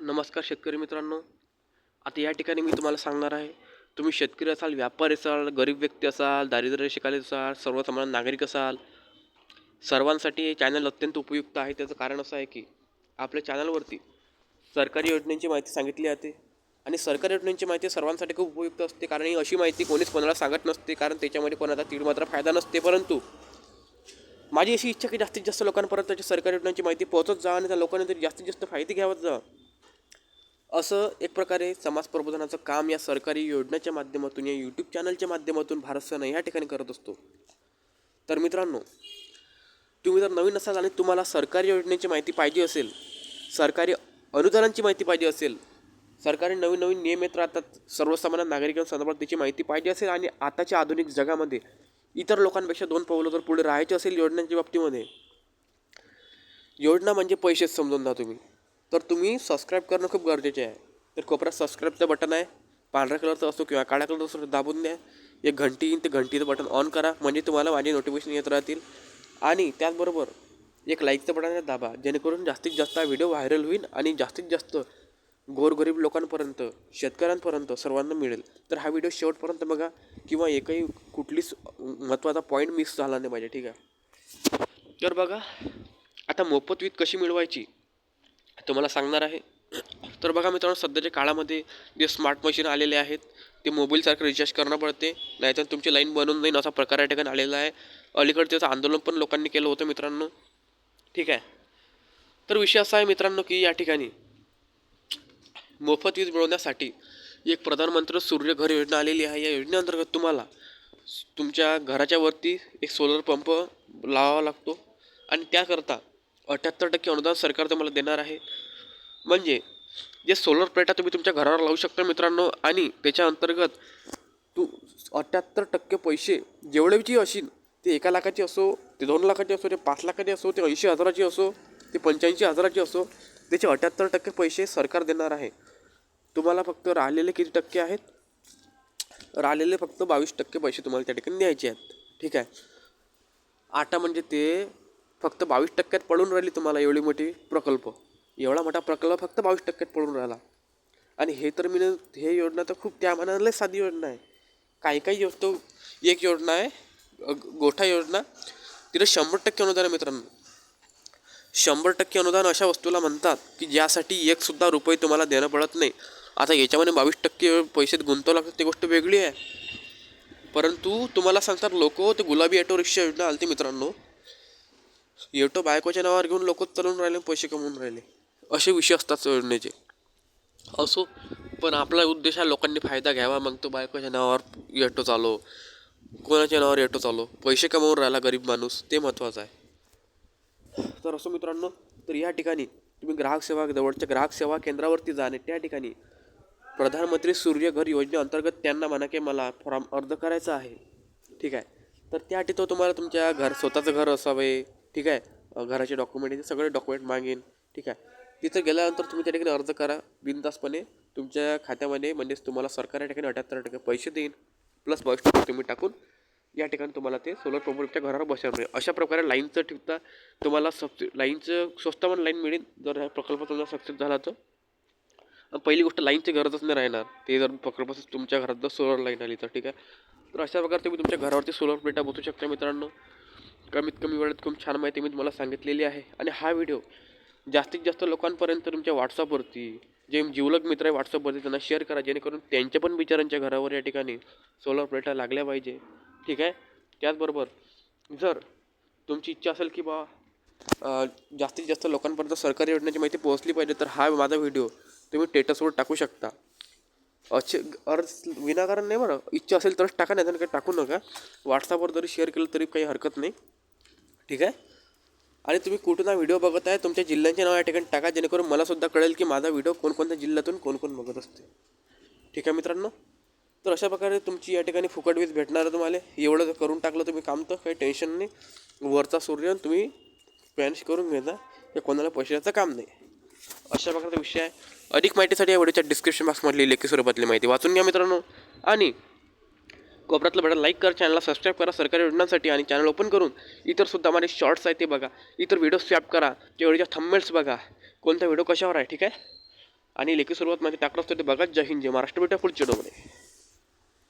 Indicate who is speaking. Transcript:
Speaker 1: नमस्कार शेतकरी मित्रांनो. आता या ठिकाणी मी तुम्हाला सांगणार आहे तुम्ही शेतकरी असाल व्यापारी असाल गरीब व्यक्ती असाल दारिद्र्य शिकायला असाल सर्वसामान्य नागरिक असाल सर्वांसाठी हे चॅनल अत्यंत उपयुक्त आहे. त्याचं कारण असं आहे की आपल्या चॅनलवरती सरकारी योजनेची माहिती सांगितली जाते आणि सरकारी योजनेची माहिती सर्वांसाठी खूप उपयुक्त असते. कारण ही अशी माहिती कोणीच कोणाला सांगत नसते. कारण त्याच्यामध्ये कोणाचा तीळ मात्र फायदा नसते. परंतु माझी अशी इच्छा की जास्तीत जास्त लोकांपर्यंत त्याची सरकारी योजनांची माहिती पोहोचत जा आणि त्या लोकांनी तरी जास्तीत जास्त फायदे घ्यावत जा असं एक प्रकारे समाज प्रबोधनाचं काम या सरकारी योजनेच्या माध्यमातून या यूट्यूब चॅनलच्या माध्यमातून भारत सन या ठिकाणी करत असतो. तर मित्रांनो तुम्ही जर नवीन असाल आणि तुम्हाला सरकारी योजनेची माहिती पाहिजे असेल सरकारी अनुदानांची माहिती पाहिजे असेल सरकारी नवीन नवीन नियम येत राहतात सर्वसामान्य नागरिकांसंदर्भात त्याची माहिती पाहिजे असेल आणि आताच्या आधुनिक जगामध्ये इतर लोकांपेक्षा दोन पावलं जर पुढे राहायचे असेल योजनांच्या बाबतीमध्ये योजना म्हणजे पैसेच समजून जा तुम्ही. तर तुम्ही सबस्क्राईब करणं खूप गरजेचे आहे. तर कोपऱ्यात सबस्क्राईबचं बटन आहे. पांढऱ्या कलरचं असो किंवा काळ्या कलरचं असो दाबून द्या. एक घंटी येईन ते घंटीचं बटन ऑन करा. म्हणजे तुम्हाला माझे नोटिफिकेशन येत राहतील. आणि त्याचबरोबर एक लाईकचं बटन आहे दाबा. जेणेकरून जास्तीत जास्त हा व्हिडिओ व्हायरल होईल आणि जास्तीत जास्त गोरगरीब लोकांपर्यंत शेतकऱ्यांपर्यंत सर्वांना मिळेल. तर हा व्हिडिओ शेवटपर्यंत बघा. किंवा एकही कुठलीच महत्त्वाचा पॉईंट मिस झाला नाही पाहिजे ठीक आहे? तर बघा आता मोफत वीज कशी मिळवायची? तुम्हाला सांगणार आहे. तर बघा मित्रांनो सध्याच्या काळामध्ये जे स्मार्ट मशीन आलेले आहेत ते मोबाईलसारखं रिचार्ज करणं पडते. नाहीतर तुमची लाईन बनून जाईन असा प्रकार या ठिकाणी आलेला आहे. अलीकडे त्याचं आंदोलन पण लोकांनी केलं होतं मित्रांनो. ठीक आहे. तर विषय असा आहे मित्रांनो की या ठिकाणी मोफत वीज मिळवण्यासाठी एक प्रधानमंत्री सूर्य घर योजना आलेली आहे. या योजनेअंतर्गत तुम्हाला तुमच्या घराच्या वरती एक सोलर पंप लावावा लागतो. आणि त्याकरता अठ्याहत्तर टक्के अनुदान सरकार तुम्हाला देणार आहे. म्हणजे जे सोलर प्लेटा तुम्ही तुमच्या घरावर लावू शकता मित्रांनो. आणि त्याच्या अंतर्गत तू अठ्याहत्तर टक्के पैसे जेवढ्याची असेल ते एका लाखाची असो ते दोन लाखाची असो ते पाच लाखाची असो ते ऐंशी हजाराची असो ते पंच्याऐंशी हजाराची असो त्याचे अठ्याहत्तर टक्के पैसे सरकार देणार आहे. तुम्हाला फक्त राहिलेले किती टक्के आहेत? राहिलेले फक्त बावीस टक्के पैसे तुम्हाला त्या ठिकाणी द्यायचे आहेत. ठीक आहे. आता म्हणजे ते फक्त बावीस टक्क्यात पडून राहिली तुम्हाला एवढी मोठी प्रकल्प. एवढा मोठा प्रकल्प फक्त बावीस टक्क्यात पडून राहिला. आणि हे तर मी हे योजना तर खूप त्या मनाला साधी योजना आहे. काही काही योजना एक योजना आहे गोठा योजना. तिला शंभर टक्के अनुदान आहे मित्रांनो. शंभर टक्के अनुदान अशा वस्तूला म्हणतात की ज्यासाठी एकसुद्धा रुपये तुम्हाला देणं पडत नाही. आता याच्यामध्ये बावीस टक्के पैसे गुंतवं लागतात ती गोष्ट वेगळी आहे. परंतु तुम्हाला सांगतात लोक ते गुलाबी ऑटो रिक्षा योजना आलती मित्रांनो. येटो बायकोच्या नावावर घेऊन लोक चालून राहिले पैसे कमवून राहिले. असे विषय असतात योजनेचे असो पण आपला उद्देश हा लोकांनी फायदा घ्यावा. मग तो बायकोच्या नावावर येटो चालो. कोणाच्या नावावर येटो चालो. पैसे कमवून राहिला गरीब माणूस ते महत्त्वाचं आहे. तर असो मित्रांनो तर या ठिकाणी तुम्ही ग्राहक सेवा जवळच्या ग्राहक सेवा केंद्रावरती जाणे त्या ठिकाणी प्रधानमंत्री सूर्यघर योजनेअंतर्गत त्यांना म्हणा की मला फॉर्म अर्ज करायचा आहे. ठीक आहे? तर त्यासाठी तो तुम्हाला तुमच्या घर स्वतःचं घर असावे ठीक आहे? घराचे डॉक्युमेंट आहे सगळे डॉक्युमेंट मागेन. ठीक आहे? तिथं गेल्यानंतर तुम्ही त्या ठिकाणी अर्ज करा. बिनधास्तपणे तुमच्या खात्यामध्ये म्हणजेच तुम्हाला सरकार या ठिकाणी अठ्याहत्तर टक्के पैसे देईन. प्लस बावीस टक्के तुम्ही टाकून या ठिकाणी तुम्हाला ते सोलर पंपच्या घरावर बसवणार मिळेल. अशा प्रकारे लाईनचं ठेवता तुम्हाला सबसि लाईनचं स्वस्तामध्ये लाईन मिळेल जर हा प्रकल्प तुमचा सक्सेस झाला तर. पहिली गोष्ट लाईनची गरजच नाही राहणार. ते जर प्रकल्प तुमच्या घरात जर सोलर लाईन आली तर ठीक आहे? तर अशा प्रकारे तुम्ही तुमच्या घरावरती सोलर प्लेटा बसू शकता मित्रांनो. कमीत कमी वेळेत खूप छान माहिती मी तुम्हाला सांगितलेली आहे. आणि हा व्हिडिओ जास्तीत जास्त लोकांपर्यंत तुमच्या व्हॉट्सअपवरती जे जिवलग मित्र आहे व्हॉट्सअपवरती त्यांना शेअर करा जेणेकरून त्यांच्या पण बिचारांच्या घरावर या ठिकाणी सोलर प्लेटा लागल्या पाहिजे. ठीक आहे? त्याचबरोबर जर तुमची इच्छा असेल की बा जास्तीत जास्त लोकांपर्यंत सरकारी योजनेची माहिती पोहोचली पाहिजे तर हा माझा व्हिडिओ तुम्ही टेटसवर टाकू शकता. असे अर्ज विनाकारण नाही बरं. इच्छा असेल तरच टाका नाही तर काही टाकू नका. व्हॉट्सअपवर जरी शेअर केलं तरी काही हरकत नाही. ठीक आहे? आणि तुम्ही कुठून हा व्हिडिओ बघत आहे? तुमच्या जिल्ह्यांचे नाव या ठिकाणी टाका जेणेकरून मलासुद्धा कळेल की माझा व्हिडिओ कोणकोणत्या जिल्ह्यातून कोणकोण बघत असते. ठीक आहे मित्रांनो? तर अशा प्रकारे तुमची या ठिकाणी फुकट वीज भेटणार आहे तुम्हाला. एवढं जर करून टाकलं तुम्ही काम तर काही टेन्शन नाही. वरचा सूर्य तुम्ही पॅन्श करून घेता. हे कोणाला पैशाचं काम नाही. अशा प्रकारचा विषय आहे. अधिक माहितीसाठी या व्हिडिओच्या डिस्क्रिप्शन बॉक्समधली लेखी स्वरूपातली माहिती वाचून घ्या मित्रांनो. आणि कोपऱ्यातलं बटन लाईक करा चॅनलला सबस्क्राईब करा सरकारी योजनांसाठी आणि चॅनल ओपन करून इतरसुद्धा माझे शॉर्ट्स आहेत ते बघा. इतर व्हिडिओ स्वॅप करा. त्या व्हिडिओच्या थंबमेल्स बघा. कोणता व्हिडिओ कशावर आहे ठीक आहे? आणि लेखी सुरुवात माझी टाकलं असतो ते बघा. जय हिंद जय महाराष्ट्र भेटा पुढच्या व्हिडिओमध्ये